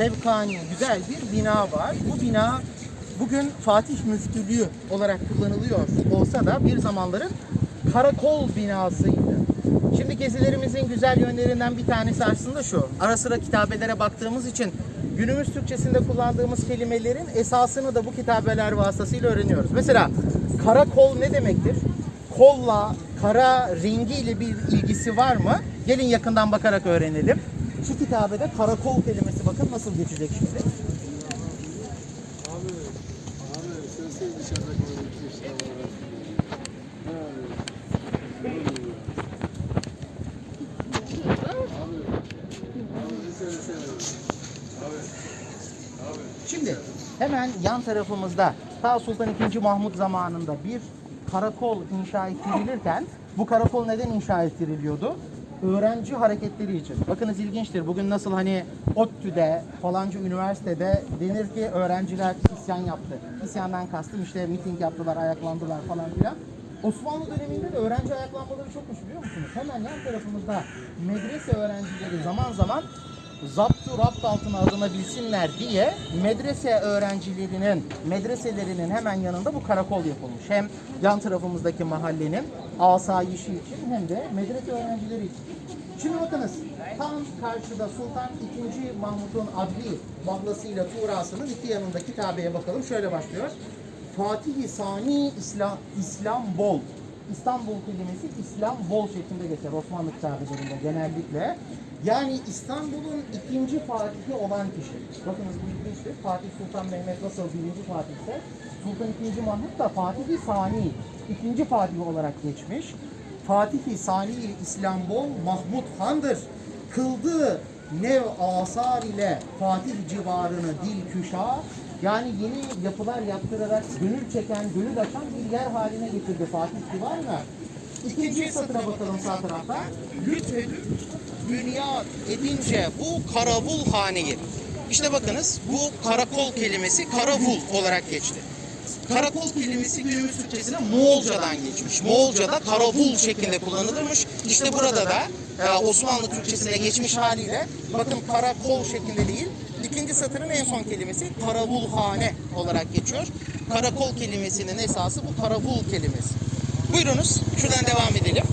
fevkani güzel bir bina var. Bu bina bugün Fatih Müftülüğü olarak kullanılıyor olsa da bir zamanların karakol binasıydı. Şimdi gezilerimizin güzel yönlerinden bir tanesi aslında şu. Ara sıra kitabelere baktığımız için günümüz Türkçesinde kullandığımız kelimelerin esasını da bu kitabeler vasıtasıyla öğreniyoruz. Mesela karakol ne demektir? Kolla, kara rengiyle bir ilgisi var mı? Gelin yakından bakarak öğrenelim. Şu kitabede karakol kelimesi bakın nasıl geçecek şimdi. Abi, abi sesi dışarıda. Şimdi hemen yan tarafımızda ta Sultan II. Mahmut zamanında bir karakol inşa ettirilirken bu karakol neden inşa ettiriliyordu? Öğrenci hareketleri için. Bakınız ilginçtir. Bugün nasıl hani ODTÜ'de falanca üniversitede denir ki öğrenciler isyan yaptı. İsyandan kastım işte miting yaptılar, ayaklandılar falan filan. Osmanlı döneminde de öğrenci ayaklanmaları çokmuş biliyor musunuz? Hemen yan tarafımızda medrese öğrencileri zaman zaman zaptu rapt altına alınabilsinler diye medrese öğrencilerinin, medreselerinin hemen yanında bu karakol yapılmış. Hem yan tarafımızdaki mahallenin asayişi için hem de medrese öğrencileri için. Şimdi bakınız tam karşıda Sultan II. Mahmut'un adli mahlasıyla Tuğrası'nın iki yanında kitabeye bakalım. Şöyle başlıyor. Fatih-i Sani İslam, İslam Bol. İstanbul kelimesi İslam bol şeklinde geçer Osmanlı kitabelerinde genellikle. Yani İstanbul'un ikinci fatihi olan kişi. Bakınız bu ilginçtir. Fatih Sultan Mehmet nasıl birinci fatihse Sultan II. Mahmut da Fatih-i Sani, ikinci fatih olarak geçmiş. Fatih-i Sani İslam Bol Mahmut Han'dır. Kıldığı nev asar ile Fatih civarını dil küşa yani yeni yapılar yaptırarak gönül çeken, gönül açan bir yer haline getirdi Fatih civarına. İkinci satıra bakalım sağ tarafta. Lütfedip bünyat edince bu karavul haneyi. İşte bakınız bu karakol kelimesi karavul olarak geçti. Karakol kelimesi günümüz Türkçesine Moğolcadan geçmiş. Moğolca'da karavul şeklinde kullanılırmış. İşte burada da e, Osmanlı Türkçesine geçmiş haliyle bakın karakol şeklinde değil. İkinci satırın en son kelimesi karavulhane olarak geçiyor. Karakol kelimesinin esası bu karavul kelimesi. Buyurunuz şuradan devam edelim.